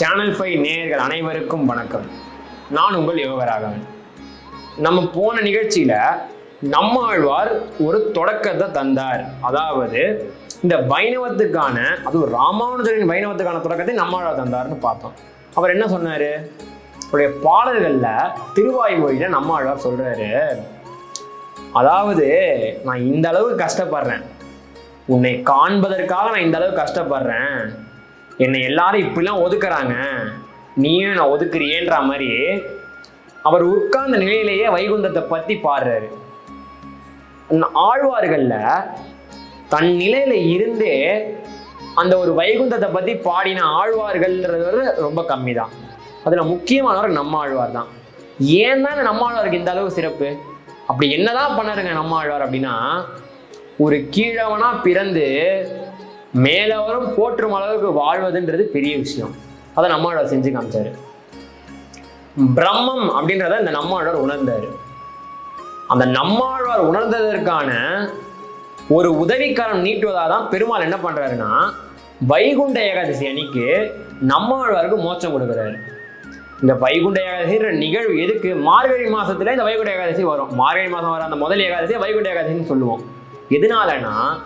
Channel five நேயர்கள் அனைவருக்கும் வணக்கம். நான் உங்கள் யோகராகவன். நம்ம போன நிகழ்ச்சியில நம்மாழ்வார் ஒரு தொடக்கத்தை தந்தார். அதாவது இந்த வைணவத்துக்கான அதுவும் ராமானுஜரின் வைணவத்துக்கான தொடக்கத்தை நம்மாழ்வார் தந்தார்னு பார்த்தோம். அவர் என்ன சொன்னார்? அவருடைய பாடல்கள்ல திருவாய்மொழியில நம்மாழ்வார் சொல்றாரு. அதாவது நான் இந்த அளவுக்கு கஷ்டப்படுறேன். உன்னை காண்பதற்காக நான் இந்த அளவுக்கு கஷ்டப்படுறேன். என்னை எல்லாரும் இப்படிலாம் ஒதுக்குறாங்க. நீயும் நான் ஒதுக்குறியேன்ற மாதிரி அவர் உட்கார்ந்த நிலையிலேயே வைகுந்தத்தை பற்றி பாடுறாரு. அந்த ஆழ்வார்கள்ல தன் நிலையில இருந்தே அந்த ஒரு வைகுந்தத்தை பற்றி பாடின ஆழ்வார்கள்ன்றது ரொம்ப கம்மி தான் அதில் முக்கியமானவர் நம்ம ஆழ்வார் தான். ஏன் தான் நம்ம ஆழ்வாருக்கு இந்த அளவு சிறப்பு? அப்படி என்னதான் பண்ணாருங்க நம்ம ஆழ்வார் அப்படின்னா ஒரு கீழவனா பிறந்து மேலவரும் போற்றும் அளவுக்கு வாழ்வதுன்றது பெரிய விஷயம். அதை நம்மாழ்வார் செஞ்சு காமிச்சாரு. பிரம்மம் அப்படின்றத இந்த நம்மாழ்வார் உணர்ந்தாரு. அந்த நம்மாழ்வார் உணர்ந்ததற்கான ஒரு உதவிக்காரம் நீட்டுவதாக தான் பெருமாள் என்ன பண்றாருன்னா வைகுண்ட ஏகாதசி அன்னைக்கு நம்மாழ்வாருக்கு மோட்சம் கொடுக்குறாரு. இந்த வைகுண்ட ஏகாதசின்ற நிகழ்வு எதுக்கு? மார்கழி மாசத்துல இந்த வைகுண்ட ஏகாதசி வரும். மார்கழி மாதம் வர அந்த முதல் ஏகாதசி வைகுண்ட ஏகாதசின்னு சொல்லுவோம். எதனாலன்னா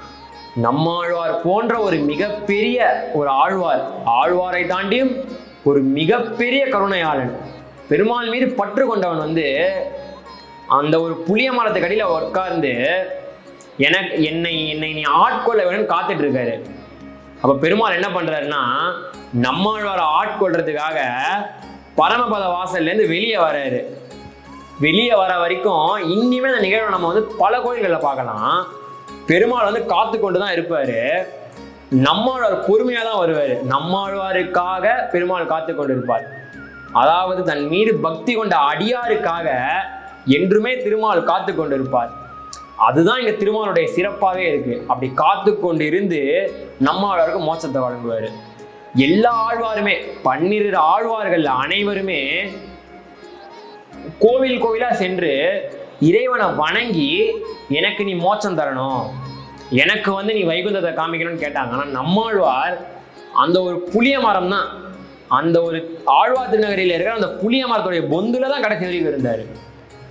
நம்மாழ்வார் போன்ற ஒரு மிகப்பெரிய ஒரு ஆழ்வார் ஆழ்வாரை தாண்டியும் ஒரு மிகப்பெரிய கருணையாளன் பெருமாள் மீது பற்று கொண்டவன் வந்து அந்த ஒரு புளிய மரத்துக்கு அடியில உட்கார்ந்து எனக்கு என்னை என்னை நீ ஆட்கொள்ள வேணும்னு காத்துட்டு இருக்காரு. அப்போ பெருமாள் என்ன பண்ணுறாருன்னா நம்மாழ்வாரை ஆட்கொள்றதுக்காக பரமபத வாசல்லேருந்து வெளியே வராரு. வெளியே வர வரைக்கும் இனிமேல் அந்த நிகழ்வை நம்ம வந்து பல கோயில்களில் பார்க்கலாம். பெருமாள் வந்து காத்து கொண்டு தான் இருப்பாரு. நம்மாழ்வார் பொறுமையா தான் வருவார். நம்மாழ்வாருக்காக பெருமாள் காத்து கொண்டு இருப்பார் அதாவது தன் மீது பக்தி கொண்ட அடியாருக்காக என்றுமே திருமால் காத்து கொண்டு இருப்பார் அதுதான் இங்க திருமாலுடைய சிறப்பாகவே இருக்கு. அப்படி காத்து கொண்டு இருந்து நம்மாழ்வாருக்கு மோட்சத்தை வழங்குவாரு. எல்லா ஆழ்வாருமே பன்னிரு ஆழ்வார்கள் அனைவருமே கோவில் கோவிலா சென்று இறைவனை வணங்கி எனக்கு நீ மோட்சம் தரணும். எனக்கு வந்து நீ வைகுந்தத்தை காமிக்கணும்னு கேட்டாங்க. ஆனால் நம்மாழ்வார் அந்த ஒரு புளிய மரம் தான். அந்த ஒரு ஆழ்வார் திருநகரில் இருக்கிற அந்த புளிய மரத்துடைய பொந்துல தான் கடைசி வரைக்கும் இருந்தார்.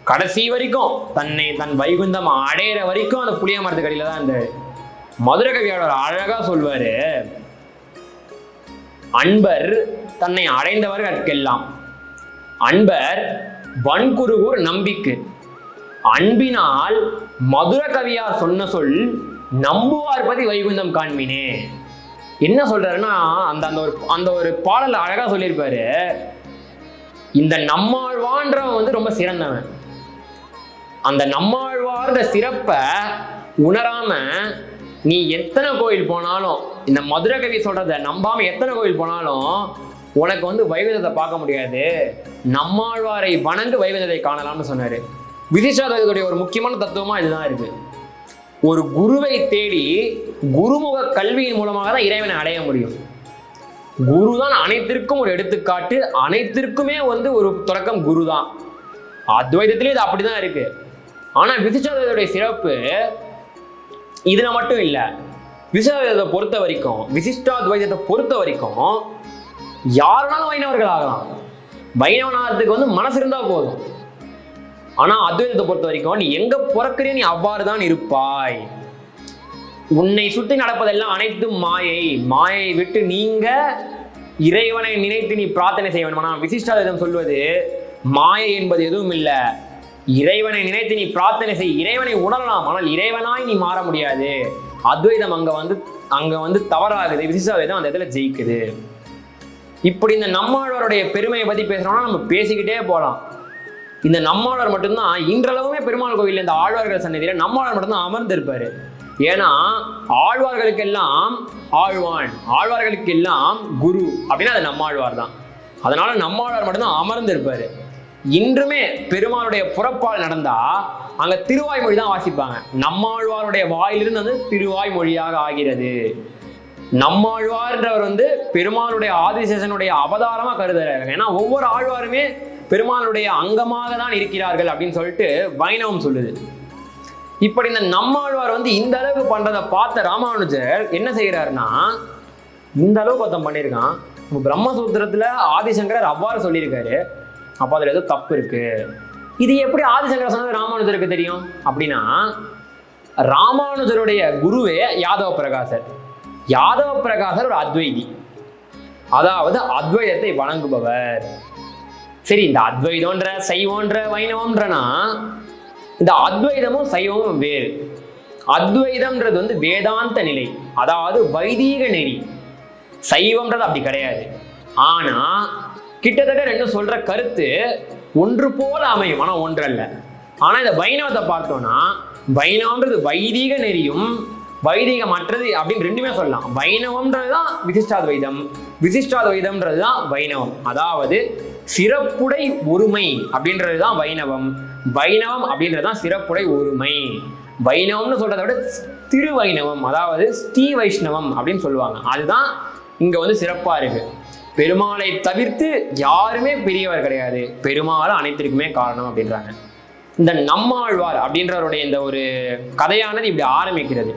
கடைசி வரைக்கும் தன்னை தன் வைகுந்தம் அடையிற வரைக்கும் அந்த புளிய மரத்துக்கு அடியில தான் இருந்தார். மதுர கவியாளர் அழகா சொல்வாரு. அன்பர் தன்னை அடைந்தவர் கற்கெல்லாம். அன்பர் வன்குருகூர் நம்பிக்கு. அன்பினால் மதுர கவியார் சொன்ன சொல் நம்புவார் பதி வைகுந்தம் காண்மினே என்ன சொல்றாருன்னா அந்த அந்த ஒரு அந்த ஒரு பாடல் அழகா சொல்லியிருப்பாரு. இந்த நம்மாழ்வான்றவன் வந்து ரொம்ப சிறந்தவன். அந்த நம்மாழ்வார்ந்த சிறப்பை உணராம நீ எத்தனை கோயில் போனாலும் இந்த மதுரை கவி சொல்றத நம்பாம எத்தனை கோயில் போனாலும் உனக்கு வந்து வைகுந்தத்தை பார்க்க முடியாது. நம்மாழ்வாரை வணங்கு வைகுந்தத்தை காணலாம்னு சொன்னாரு. விதிஷாதத்துடைய ஒரு முக்கியமான தத்துவமா இதுதான் இருக்கு. ஒரு குருவை தேடி குருமுக கல்வியின் மூலமாக தான் இறைவனை அடைய முடியும். குரு தான் அனைத்திற்கும் ஒரு எடுத்துக்காட்டு அனைத்திற்குமே வந்து ஒரு தொடக்கம் குரு தான் அத்வைதத்திலே இது அப்படிதான் இருக்கு. ஆனா விசிஷ்டாத்வைதத்துடைய சிறப்பு இதுல மட்டும் இல்லை. விசிஷ்டாத்வைதத்தை பொறுத்த வரைக்கும் விசிஷ்டாத்வைதத்தை பொறுத்த வரைக்கும் யாருனாலும் வைணவர்கள் ஆகலாம் வைணவனாகிறதுக்கு வந்து மனசு இருந்தா போதும். ஆனா அத்வைதத்தை பொறுத்த வரைக்கும் நீ எங்க பிறக்கிறியோ நீ அவ்வாறு தான் இருப்பாய். உன்னை சுற்றி நடப்பதெல்லாம் அனைத்தும் மாயை. மாயை விட்டு நீங்க இறைவனை நினைத்து நீ பிரார்த்தனை செய்ய வேண்டும்? ஆனால் விசிஷ்டாதிதம் சொல்வது மாயை என்பது எதுவும் இல்லை. இறைவனை நினைத்து நீ பிரார்த்தனை செய். இறைவனை உணரலாம் ஆனால் இறைவனாய் நீ மாற முடியாது. அத்வைதம் அங்க வந்து அங்க வந்து தவறாகுது. விசிஷ்டாதிதம் அந்த இடத்துல ஜெயிக்குது. இப்படி இந்த நம்மாழ்வாருடைய பெருமையை பத்தி பேசுறோம்னா நம்ம பேசிக்கிட்டே போகலாம் இந்த நம்மாழ்வார் மட்டும்தான் இன்றளவுமே பெருமாள் கோவில் இந்த ஆழ்வார்கள் சன்னதியில நம்மாழ்வார் மட்டும்தான் அமர்ந்திருப்பாரு. ஏன்னா ஆழ்வார்களுக்கெல்லாம் ஆழ்வான் ஆழ்வார்களுக்கெல்லாம் குரு அப்படின்னா அது நம்மாழ்வார் தான். அதனால நம்மாழ்வார் மட்டும்தான் அமர்ந்திருப்பாரு. இன்றுமே பெருமாளுடைய புறப்பால் நடந்தா அங்க திருவாய்மொழி தான் வாசிப்பாங்க. நம்மாழ்வாருடைய வாயிலிருந்து வந்து திருவாய்மொழியாக ஆகிறது. நம்மாழ்வார்ன்றவர் வந்து பெருமாளுடைய ஆதிசேஷனுடைய அவதாரமா கருதுறாரு. ஏன்னா ஒவ்வொரு ஆழ்வாருமே பெருமானுடைய அங்கமாக தான் இருக்கிறார்கள் அப்படின்னு சொல்லிட்டு வைணவம் சொல்லுது. இப்படி இந்த நம்மாழ்வார் வந்து இந்த அளவுக்கு பண்றதை பார்த்த ராமானுஜர் என்ன செய்யறாருன்னா இந்த அளவுக்கு ஒருத்தன் பண்ணியிருக்கான். இப்போ பிரம்மசூத்திரத்துல ஆதிசங்கரர் அவ்வாறு சொல்லியிருக்காரு. அப்போ அதுல ஏதோ தப்பு இருக்கு. இது எப்படி ஆதிசங்கரர் சொன்னது ராமானுஜருக்கு தெரியும்? அப்படின்னா ராமானுஜருடைய குருவே யாதவ பிரகாசர் யாதவ பிரகாசர் ஒரு அத்வைதி. அதாவது அத்வைதத்தை வணங்குபவர். சரி இந்த அத்வைதம்ன்ற சைவம்ன்ற வைணவம்ன்றனா? இந்த அத்வைதமும் சைவமும் வேறு. அத்வைதம்ன்றது வந்து வேதாந்த நிலை அதாவது வைதீக நெறி. சைவம்ன்றது அப்படி கிடையாது. ஆனா கிட்டத்தட்ட ரெண்டும் சொல்ற கருத்து ஒன்று போல அமையும் ஆனா ஒன்றல்ல. ஆனா இந்த வைணவத்தை பார்த்தோம்னா வைணவம்ன்றது வைதீக நெறியும் வைதிகமற்றது அப்படின்னு ரெண்டுமே சொல்லலாம். வைணவம்ன்றது தான் விசிஷ்டாத்வைதம் விசிஷ்டாத்வைதம்ன்றது தான் வைணவம். அதாவது சிறப்புடை ஒருமை அப்படின்றது தான் வைணவம். வைணவம் அப்படின்றது தான் சிறப்புடை ஒருமை வைணவம்னு சொல்றதை விட திரு வைணவம் அதாவது ஸ்ரீ வைஷ்ணவம் அப்படின்னு சொல்லுவாங்க. அதுதான் இங்க வந்து சிறப்பா இருக்கு. பெருமாளை தவிர்த்து யாருமே பெரியவர் கிடையாது. பெருமாள் அனைத்திற்குமே காரணம் அப்படின்றாங்க. இந்த நம்மாழ்வார் அப்படின்றவருடைய இந்த ஒரு கதையானது இப்படி ஆரம்பிக்கிறது.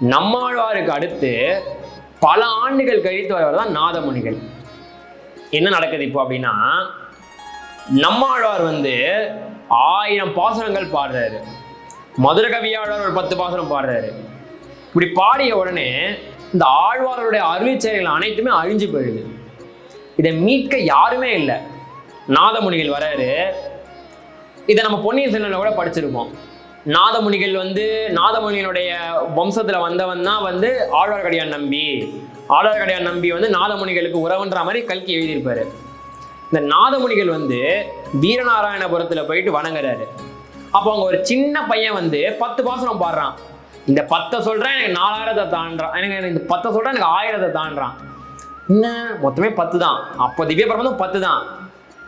நம்மாழ்வாருக்கு அடுத்து பல ஆண்டுகள் கழித்து வரவர் தான் நாதமுனிகள். என்ன நடக்குது இப்போ அப்படின்னா நம்மாழ்வார் வந்து ஆயிரம் பாசுரங்கள் பாடுறாரு. மதுர கவியாழ்வார் ஒரு பத்து பாசுரம் பாடுறாரு. இப்படி பாடிய உடனே இந்த ஆழ்வாரோடைய அருளி செயல்கள் அனைத்துமே அழிஞ்சு போயிடுது. இதை மீட்க யாருமே இல்லை. நாதமுனிகள் வராரு. இதை நம்ம பொன்னியின் செல்வனில் கூட படிச்சிருப்போம். நாதமுனிகள் வந்து நாதமுனிகளுடைய வம்சத்தில் வந்தவன் தான் வந்து ஆழ்வார்க்கடியான் நம்பி. ஆழ்வார்க்கடியான் நம்பி வந்து நாதமுனிகளுக்கு உறவுன்ற மாதிரி கல்கி எழுதியிருப்பாரு. இந்த நாதமுனிகள் வந்து வீரநாராயணபுரத்தில் போயிட்டு வணங்குறாரு. அப்போ அவங்க ஒரு சின்ன பையன் வந்து பத்து பாசனம் பாடுறான். இந்த பத்தை சொல்கிறேன் எனக்கு நாலாயிரத்தை தாண்டுறான் எனக்கு இந்த பத்தை சொல்கிறேன் எனக்கு ஆயிரத்தை தாண்டுறான். என்ன? மொத்தமே பத்து தான். அப்போ திவ்ய பிரபந்தம் பத்து தான்.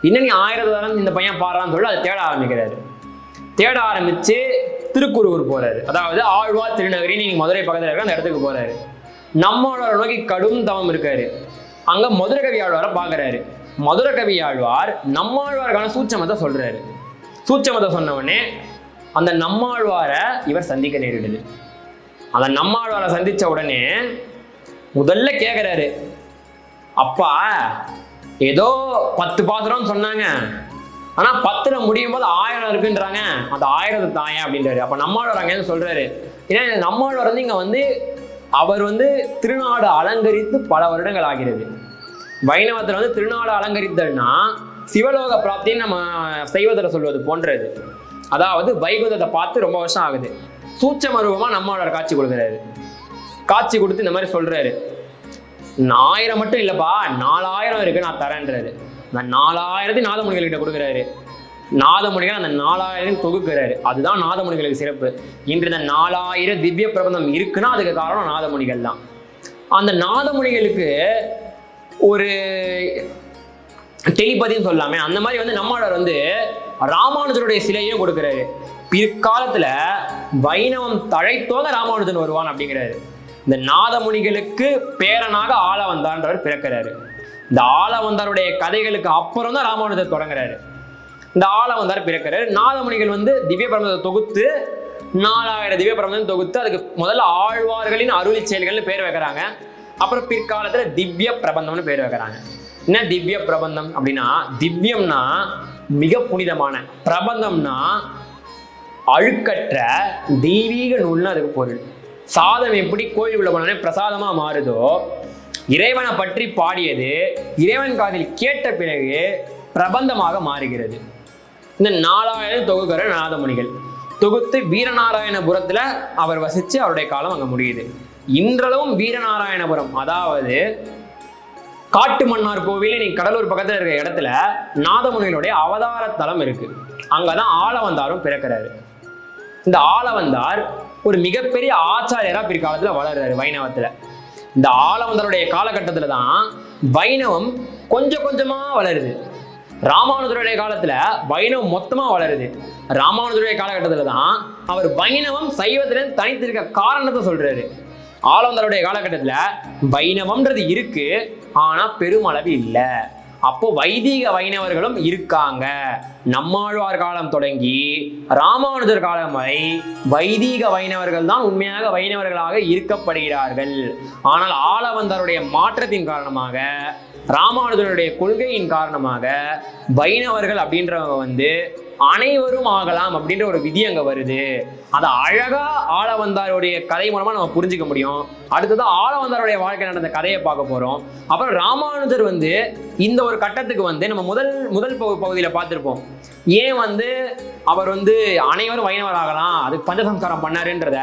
இன்னும் நீ ஆயிரத்தை தானே இந்த பையன் பாடுறான்னு சொல்லி அதை தேட ஆரம்பிக்கிறாரு. தேட ஆரம்பித்து திருக்குறூர் போகிறாரு அதாவது ஆழ்வார் திருநகரின்னு நீங்கள் மதுரை பக்கத்தில் இருக்க அந்த இடத்துக்கு போகிறாரு நம்மளோட நோக்கி கடும் தவம் இருக்காரு. அங்க மதுரை கவி ஆழ்வாரை பாக்குறாரு மதுரை கவி ஆழ்வார் நம்மாழ்வாருக்கான சூட்சமத்தை சொல்றாரு. சூட்சமத்தை சொன்னவொடனே அந்த நம்மாழ்வாரை இவர் சந்திக்க நேரிடுது. அந்த நம்மாழ்வாரை சந்திச்ச உடனே முதல்ல கேக்குறாரு. அப்பா ஏதோ பத்து பாத்திரம் சொன்னாங்க. ஆனா பத்துல முடியும் போது ஆயிரம் இருக்குன்றாங்க. அந்த ஆயிரத்து தாயேன் அப்படின்றாரு. அப்ப நம்மாழ்வார் அங்கேருந்து சொல்றாரு. ஏன்னா நம்மாழ்வார் வந்து இங்க வந்து அவர் வந்து திருநாடு அலங்கரித்து பல வருடங்கள் ஆகிறது. வைணவத்தில் வந்து திருநாடு அலங்கரித்தல்னா சிவலோக பிராப்தின்னு நம்ம செய்வதில் சொல்வது போன்றது. அதாவது வைகுந்தத்தை பார்த்து ரொம்ப வருஷம் ஆகுது. சூட்சம ரூபமா காட்சி கொடுக்குறாரு. காட்சி கொடுத்து இந்த மாதிரி சொல்கிறாரு ஆயிரம் மட்டும் இல்லைப்பா நாலாயிரம் இருக்கு நான் தரேன்றாரு. நான் நாலாயிரத்தி நாதமுனிகள்கிட்ட கொடுக்குறாரு. நாதமுனிகள் அந்த நாலாயிரம் தொகுக்கிறாரு. அதுதான் நாதமுனிகளுக்கு சிறப்பு. இன்று இந்த நாலாயிரம் திவ்ய பிரபந்தம் இருக்குன்னா அதுக்கு காரணம் நாதமுனிகள் தான். அந்த நாதமுனிகளுக்கு ஒரு தெளிப்பதின்னு சொல்லாமே அந்த மாதிரி வந்து நம்மாழ்வார் வந்து ராமானுஜருடைய சிலையும் கொடுக்குறாரு. பிற்காலத்துல வைணவம் தழைத்தோங்க ராமானுஜன் வருவான் அப்படிங்கிறாரு. இந்த நாதமுனிகளுக்கு பேரனாக ஆள வந்தான்றவர் பிறக்கிறாரு. இந்த ஆள வந்தாருடைய கதைகளுக்கு அப்புறம் தான் ராமானுஜர் தொடங்குறாரு. இந்த ஆளை வந்தார் பிறக்கிறார். நாதமணிகள் வந்து திவ்ய பிரபந்தத்தை தொகுத்து நாலாயிரம் திவ்ய பிரபந்தம் தொகுத்து அதுக்கு முதல்ல ஆழ்வார்களின் அருளி செயல்கள்னு பேர் வைக்கிறாங்க. அப்புறம் பிற்காலத்துல திவ்ய பிரபந்தம்னு பேர் வைக்கிறாங்க. என்ன திவ்ய பிரபந்தம் அப்படின்னா திவ்யம்னா மிக புனிதமான பிரபந்தம்னா அழுக்கற்ற தெய்வீக நூல்னு அதுக்கு பொருள். சாதம் எப்படி கோயில் உள்ள போனோடனே பிரசாதமா மாறுதோ இறைவனை பற்றி பாடியது இறைவன் காதில் கேட்ட பிறகு பிரபந்தமாக மாறுகிறது. இந்த நாலாயிரம் தொகுக்கிற நாதமுனிகள். தொகுத்து வீரநாராயணபுரத்துல அவர் வசிச்சு அவருடைய காலம் அங்கே முடியுது. இன்றளவும் வீரநாராயணபுரம் அதாவது காட்டு மன்னார் கோவில் இன்னைக்கு கடலூர் பக்கத்துல இருக்கிற இடத்துல நாதமுனிகளுடைய அவதார தலம் இருக்கு. அங்கதான் ஆளவந்தாரும் பிறக்கிறாரு. இந்த ஆளவந்தார் ஒரு மிகப்பெரிய ஆச்சாரியரா பிற்காலத்துல வளர்றாரு வைணவத்துல. இந்த ஆளவந்தருடைய காலகட்டத்துல தான் வைணவம் கொஞ்சம் கொஞ்சமா வளருது. ராமானுஜருடைய காலத்துல வைணவம் மொத்தமா வளருது. ராமானுஜருடைய காலகட்டத்துல தான் அவர் வைணவம் சைவத்திலிருந்து தனித்திருக்க காரணத்தை சொல்றாரு. ஆலவந்தருடைய காலகட்டத்துல வைணவம்ன்றது இருக்கு ஆனா பெருமளவு இல்லை. அப்போ வைதீக வைணவர்களும் இருக்காங்க. நம்மாழ்வார் காலம் தொடங்கி ராமானுஜர் காலம் வரை வைதீக வைணவர்கள் தான் உண்மையாக வைணவர்களாக இருக்கப்படுகிறார்கள். ஆனால் ஆளவந்தருடைய மாற்றத்தின் காரணமாக ராமானுஜனுடைய கொள்கையின் காரணமாக வைணவர்கள் அப்படின்றவங்க வந்து அனைவரும் ஆகலாம் அப்படின்ற ஒரு விதி அங்க வருது. அதை அழகா ஆளவந்தாருடைய கதை மூலமா நம்ம புரிஞ்சுக்க முடியும். அடுத்தது ஆளவந்தாருடைய வாழ்க்கை நடந்த கதையை பார்க்க போறோம். அப்புறம் ராமானுஜர் வந்து இந்த ஒரு கட்டத்துக்கு வந்து நம்ம முதல் முதல் பகு- பகுதியில பார்த்துருப்போம். ஏன் வந்து அவர் வந்து அனைவரும் வைணவர் ஆகலாம் அதுக்கு பஞ்சசம்ஸ்காரம் பண்ணாருன்றத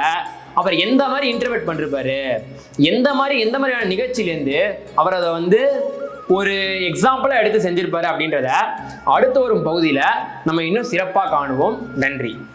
அவர் எந்த மாதிரி இன்டர்வெட் பண்ணிருப்பாரு? எந்த மாதிரி எந்த மாதிரியான நிகழ்ச்சியிலேருந்து அவர் அதை வந்து ஒரு எக்ஸாம்பிளா எடுத்து செஞ்சிருப்பாரு அப்படின்றத அடுத்த வரும் பகுதியில நம்ம இன்னும் சிறப்பாக காணுவோம். நன்றி.